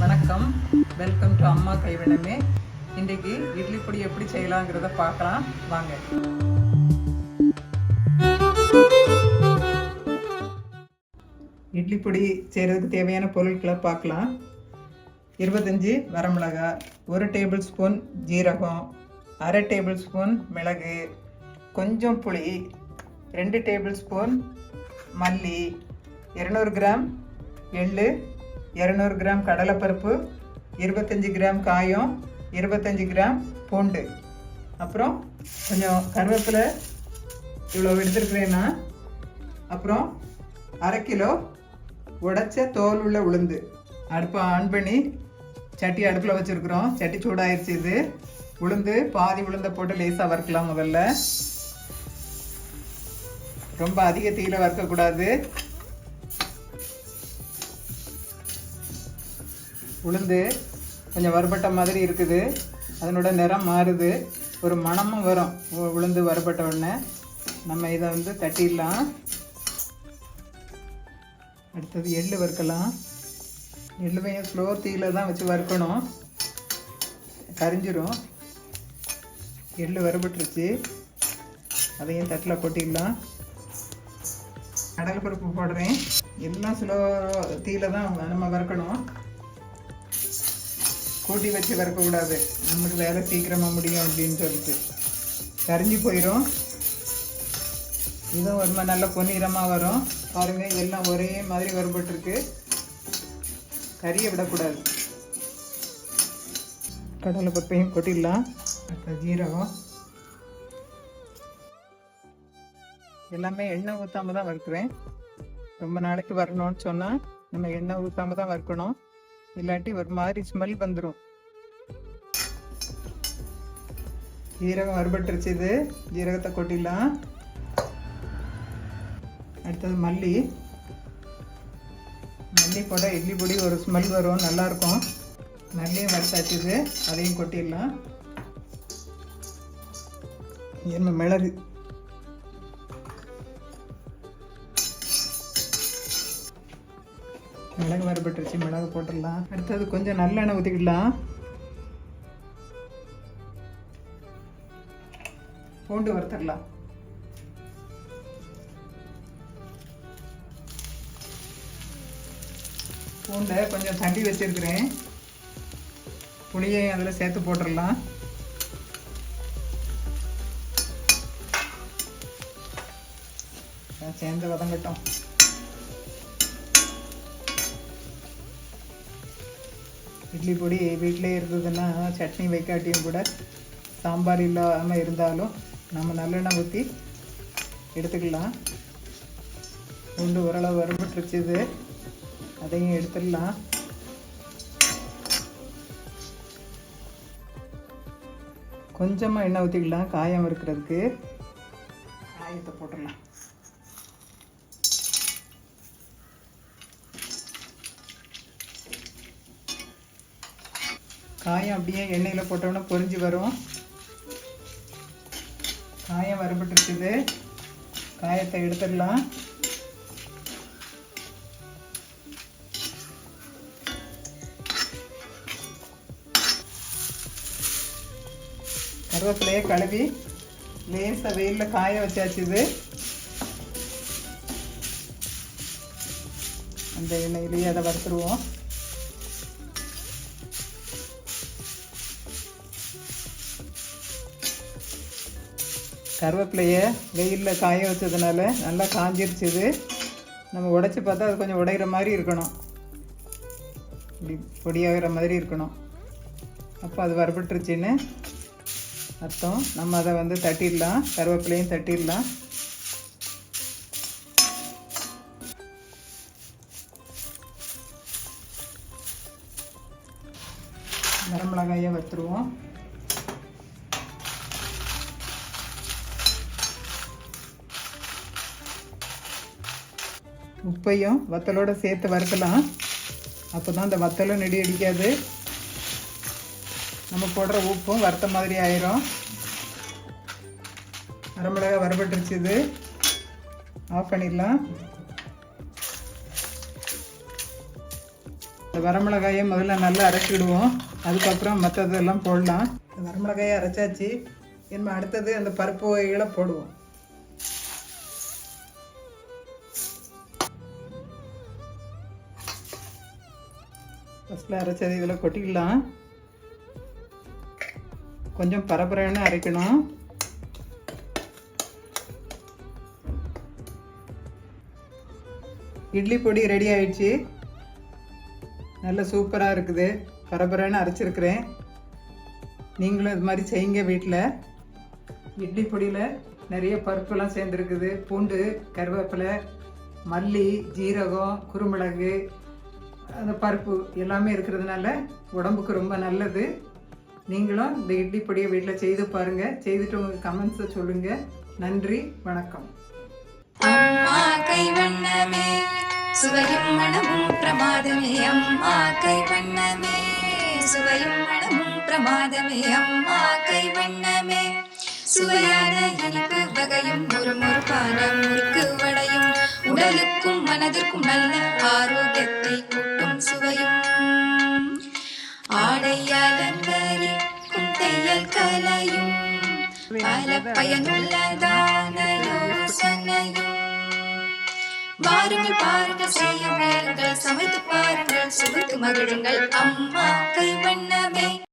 வணக்கம். Welcome to அம்மா கைவினமே. இன்றைக்கு இட்லி பொடி எப்படி செய்யலாங்கிறத பார்க்கலாம். வாங்க. இட்லி பொடி செய்கிறதுக்கு தேவையான பொருட்களை பார்க்கலாம். இருபத்தஞ்சி வரமிளகா ஒரு டேபிள் ஸ்பூன் ஜீரகம் அரை டேபிள் ஸ்பூன் மிளகு கொஞ்சம் புளி ரெண்டு டேபிள் ஸ்பூன் மல்லி இரநூறு கிராம் எள்ளு இரநூறு கிராம் கடலைப்பருப்பு இருபத்தஞ்சி கிராம் காயம் இருபத்தஞ்சி கிராம் பூண்டு. அப்புறம் கொஞ்சம் கருவேப்பிலை இவ்வளோ எடுத்துருக்குறேன்னா அப்புறம் அரை கிலோ உடைச்ச தோல் உள்ள உளுந்து. அடுப்பை ஆன் பண்ணி சட்டி அடுப்பில் வச்சுருக்குறோம். சட்டி சூடாயிருச்சு இது. உளுந்து பாதி உளுந்தை போட்டு லேசாக வறுக்கலாம் முதல்ல. ரொம்ப அதிக தீயில வறுக்கக்கூடாது. உளுந்து கொஞ்சம் வறுபட்ட மாதிரி இருக்குது. அதனோட நிறம் மாறுது. ஒரு மணமும் வரும். உளுந்து வறுபட்ட உடனே. நம்ம இதை வந்து தட்டிடலாம். அடுத்தது எள் வறுக்கலாம். எள்ளுவையும் ஸ்லோ தீயில் தான் வச்சு வறுக்கணும். கரிஞ்சிரும். எள் வறுபட்டுருச்சு. அதையும் தட்டில் கொட்டிடலாம். கடலை பருப்பு போடுறேன். எல்லாம் ஸ்லோ தீயில தான் நம்ம வறுக்கணும். கூட்டி வச்சு வறுக்கக்கூடாது நமக்கு வேலை சீக்கிரமாக முடியும் அப்படின்னு சொல்லிட்டு. கரிஞ்சு போயிடும் இதுவும் ஒரு மாதிரி நல்ல பொன்னிறமாக வரும். பாருங்கள் எல்லாம் ஒரே மாதிரி வரப்பட்டுருக்கு கறியை விடக்கூடாது. கடலை பருப்பையும் கொட்டிடலாம். அடுத்த ஜீரகம். எல்லாமே எண்ணெய் ஊற்றாம தான் வறுக்கிறேன். ரொம்ப நாளைக்கு வரணும்னு சொன்னால் நம்ம எண்ணெய் ஊற்றாம தான் வறுக்கணும். இல்லாட்டி ஒரு மாதிரி ஸ்மெல் வந்துடும் ஜீரகம் வறுபட்டுருச்சு இது. ஜீரகத்தை கொட்டிடலாம். அடுத்தது மல்லி. மல்லி போட இட்லி பொடி ஒரு ஸ்மெல் வரும். நல்லாயிருக்கும். மல்லியும் வறுத்தாச்சு அதையும் கொட்டிடலாம். என்ன மிளகு. மிளகு வரப்பட்டுருச்சு மிளகு போட்டுடலாம். அடுத்தது கொஞ்சம் நல்லெண்ணெய் ஊற்றிக்கிடலாம் பூண்டு வறுத்துடலாம். பூண்டை கொஞ்சம் தண்ணி வச்சிருக்கிறேன். புளியை அதில் சேர்த்து போட்டுடலாம். சேர்ந்து வதங்கட்டும். இட்லி பொடி வீட்டிலே இருந்ததுன்னா சட்னி வைக்காட்டியும் கூட சாம்பார் இல்லாமல் இருந்தாலும் நம்ம நல்லெண்ணெய் ஊற்றி எடுத்துக்கலாம். பூண்டு ஓரளவு வறுபட்டுருச்சு அதையும் எடுத்துடலாம். கொஞ்சமாக எண்ணெய் ஊற்றிக்கலாம் காயம் இருக்கிறதுக்கு. காயத்தை போட்டுடலாம். காயம் அப்படியே எண்ணெயில் போட்டோம்னா பொறிஞ்சு வரும். காயம் வரப்பட்டுருக்குது காயத்தை எடுத்துடலாம். கருவேப்பிலையை கழுவி லேசாக வெயிலில் காய வச்சாச்சு இது. அந்த எண்ணெயிலேயே அதை வறுத்துருவோம். கருவேப்பிலையை வெயிலில் காய வச்சதுனால நல்லா காஞ்சிருச்சு இது நம்ம உடைச்சி பார்த்தா அது கொஞ்சம் உடையிற மாதிரி இருக்கணும். இப்படி பொடியாகிற மாதிரி இருக்கணும். அப்போ அது வரப்பட்டுருச்சின்னு அர்த்தம். நம்ம அதை வந்து தட்டிடலாம். கருவேப்பிலையும் தட்டிடலாம். வரமிளகாயை வத்துருவோம் உப்பையும் வத்தலோட சேர்த்து வறுக்கலாம். அப்போ தான் அந்த வத்தலும் நெடி அடிக்காது. நம்ம போடுற உப்பும் வறுத்த மாதிரி ஆயிரும். அரைமிளகா வறுபட்டுருச்சு இது. ஆஃப் பண்ணிடலாம். இந்த வரமிளகாயை முதல்ல நல்லா அரைச்சிடுவோம் அதுக்கப்புறம் மற்றதெல்லாம் போடலாம். இந்த வரமிளகாயை அரைச்சாச்சு. என்ன அடுத்தது அந்த பருப்பு வகைகளை போடுவோம். ஃபஸ்ட்டில் அரைச்சது இதில் கொட்டிக்கலாம் கொஞ்சம் பரபரன்னு அரைக்கணும். இட்லி பொடி ரெடி ஆயிடுச்சு. நல்ல சூப்பராக இருக்குது. பரபரன்னு அரைச்சிருக்கிறேன். நீங்களும் இது மாதிரி செய்யுங்க வீட்டில் இட்லி பொடியில் நிறைய பருப்புலாம் சேர்ந்துருக்குது. பூண்டு கருவேப்பிலை மல்லி ஜீரகம் குருமிளகு அந்த பருப்பு எல்லாமே இருக்கிறதுனால உடம்புக்கு ரொம்ப நல்லது. நீங்களும் இந்த இட்லி பொடியை வீட்டில் செய்து பாருங்கள் செய்துட்டு உங்கள் கமெண்ட்ஸை சொல்லுங்கள் நன்றி வணக்கம். அம்மா கைவண்ணமே சுவையும் மனமும் பிரமாதமே. அம்மா கைவண்ணமே சுவையும் மனமும் பிரமாதமே. அம்மா கைவண்ணமே சுவையான இனிப்பு வகையும் ஒரு உடலுக்கும் மனதிற்கும் நல்ல ஆரோக்கியத்தை கூட்டும் சுவையும். ஆடை அலங்கரிக்கும் தையல் கலையும். பல பயனுள்ளதான யோசனையும். வாருங்கள் பாருங்கள் செய்ய முயலுங்கள் சமைத்து பாருங்கள் சுவைத்து மகிழுங்கள். அம்மா கை வண்ணமே.